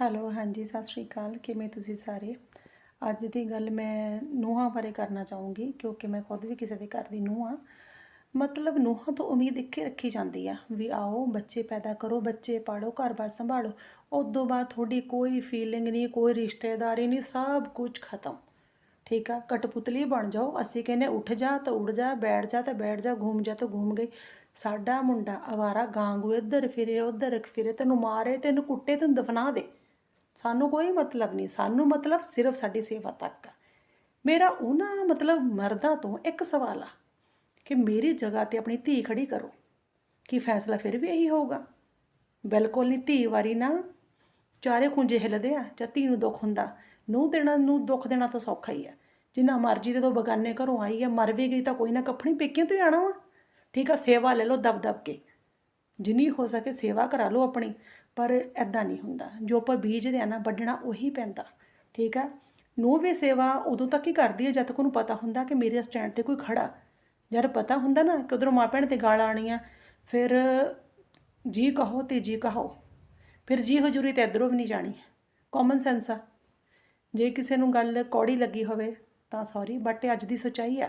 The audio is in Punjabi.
ਹੈਲੋ, ਹਾਂਜੀ, ਸਤਿ ਸ਼੍ਰੀ ਅਕਾਲ। ਕਿਵੇਂ ਤੁਸੀਂ ਸਾਰੇ? ਅੱਜ ਦੀ ਗੱਲ ਮੈਂ ਨੂੰਹਾਂ ਬਾਰੇ ਕਰਨਾ ਚਾਹੂੰਗੀ, ਕਿਉਂਕਿ ਮੈਂ ਖੁਦ ਵੀ ਕਿਸੇ ਦੇ ਘਰ ਦੀ ਨੂੰਹ ਆ ਮਤਲਬ ਨੂੰਹਾਂ ਤੋਂ ਉਮੀਦ ਇੱਕੇ ਰੱਖੀ ਜਾਂਦੀ ਆ ਵੀ ਆਓ, ਬੱਚੇ ਪੈਦਾ ਕਰੋ, ਬੱਚੇ ਪਾੜੋ, ਘਰ-ਬਾਰ ਸੰਭਾਲੋ। ਉਦੋਂ ਬਾਅਦ ਤੁਹਾਡੀ ਕੋਈ ਫੀਲਿੰਗ ਨਹੀਂ, ਕੋਈ ਰਿਸ਼ਤੇਦਾਰੀ ਨਹੀਂ, ਸਭ ਕੁਝ ਖਤਮ। ਠੀਕ ਆ ਕਟਪੁਤਲੀ ਬਣ ਜਾਓ। ਅਸੀਂ ਕਹਿੰਦੇ ਉੱਠ ਜਾ ਤਾਂ ਉੱਡ ਜਾ, ਬੈਠ ਜਾ ਤਾਂ ਬੈਠ ਜਾ, ਘੁੰਮ ਜਾ ਤਾਂ ਘੁੰਮ ਗਈ। ਸਾਡਾ ਮੁੰਡਾ ਅਵਾਰਾ ਗਾਂਗੂ ਇੱਧਰ ਫਿਰੇ, ਉੱਧਰ ਫਿਰੇ, ਤੈਨੂੰ ਮਾਰੇ, ਤੈਨੂੰ ਕੁੱਟੇ, ਤੈਨੂੰ ਦਫਨਾ ਦੇ। ਸਾਨੂੰ ਕੋਈ ਮਤਲਬ ਨਹੀਂ, ਸਾਨੂੰ ਮਤਲਬ ਸਿਰਫ ਸਾਡੀ ਸੇਵਾ ਤੱਕ ਆ। ਮੇਰਾ ਉਹਨਾਂ ਮਤਲਬ ਮਰਦਾਂ ਤੋਂ ਇੱਕ ਸਵਾਲ ਆ ਕਿ ਮੇਰੀ ਜਗ੍ਹਾ ਤੇ ਆਪਣੀ ਧੀ ਖੜੀ ਕਰੋ, ਕੀ ਫੈਸਲਾ ਫਿਰ ਵੀ ਇਹੀ ਹੋਊਗਾ? ਬਿਲਕੁਲ ਨਹੀਂ ਧੀ ਵਾਰੀ ਨਾ ਚਾਰੇ ਖੁੰਝੇ ਹਿੱਲਦੇ ਆ ਜਾਂ ਧੀ ਨੂੰ ਦੁੱਖ ਹੁੰਦਾ। ਨੂੰ ਦੇਣਾ ਨੂੰ ਦੁੱਖ ਦੇਣਾ ਤਾਂ ਸੌਖਾ ਹੀ ਆ ਜਿੰਨਾ ਮਰਜ਼ੀ ਦੇ ਤੋਂ ਬਗਾਨੇ ਘਰੋਂ ਆਈ ਹੈ, ਮਰ ਵੀ ਗਈ ਤਾਂ ਕੋਈ ਨਾ ਕੱਫਣੀ ਪੇਕਿਆਂ ਤੋਂ ਹੀ ਆਣਾ ਵਾ। ਠੀਕ ਆ, ਸੇਵਾ ਲੈ ਲਓ ਦਬ ਦਬ ਕੇ। ਜਿੰਨੀ ਹੋ ਸਕੇ ਸੇਵਾ ਕਰਾ ਲਓ ਆਪਣੀ, ਪਰ ਐਦਾਂ ਨਹੀਂ ਹੁੰਦਾ। ਜੋ ਆਪਾਂ ਬੀਜਦੇ ਆ ਨਾ, ਵੱਢਣਾ ਉਹੀ ਪੈਂਦਾ। ਠੀਕ ਆ? ਨੂੰ ਵੀ ਸੇਵਾ ਉਦੋਂ ਤੱਕ ਹੀ ਕਰਦੀ ਹੈ, ਜਦ ਤੱਕ ਉਹਨੂੰ ਪਤਾ ਹੁੰਦਾ ਕਿ ਮੇਰੇ ਸਟੈਂਡ ਤੇ ਕੋਈ ਖੜਾ। ਯਾਰ ਪਤਾ ਹੁੰਦਾ ਨਾ ਕਿ ਉਧਰੋਂ ਮਾਂ ਭੈਣ ਤੇ ਗਾਲ ਆਣੀਆਂ ਫਿਰ ਜੀ ਕਹੋ ਤੇ ਜੀ ਕਹੋ ਫਿਰ ਜੀ ਹਜ਼ੂਰੀ ਤੇ ਇਧਰੋਂ ਵੀ ਨਹੀਂ ਜਾਣੀ। ਕਾਮਨ ਸੈਂਸ ਆ। ਜੇ ਕਿਸੇ ਨੂੰ ਗੱਲ ਕੌੜੀ ਲੱਗੀ ਹੋਵੇ ਤਾਂ ਸੌਰੀ ਬਟ ਅੱਜ ਦੀ ਸੱਚਾਈ ਆ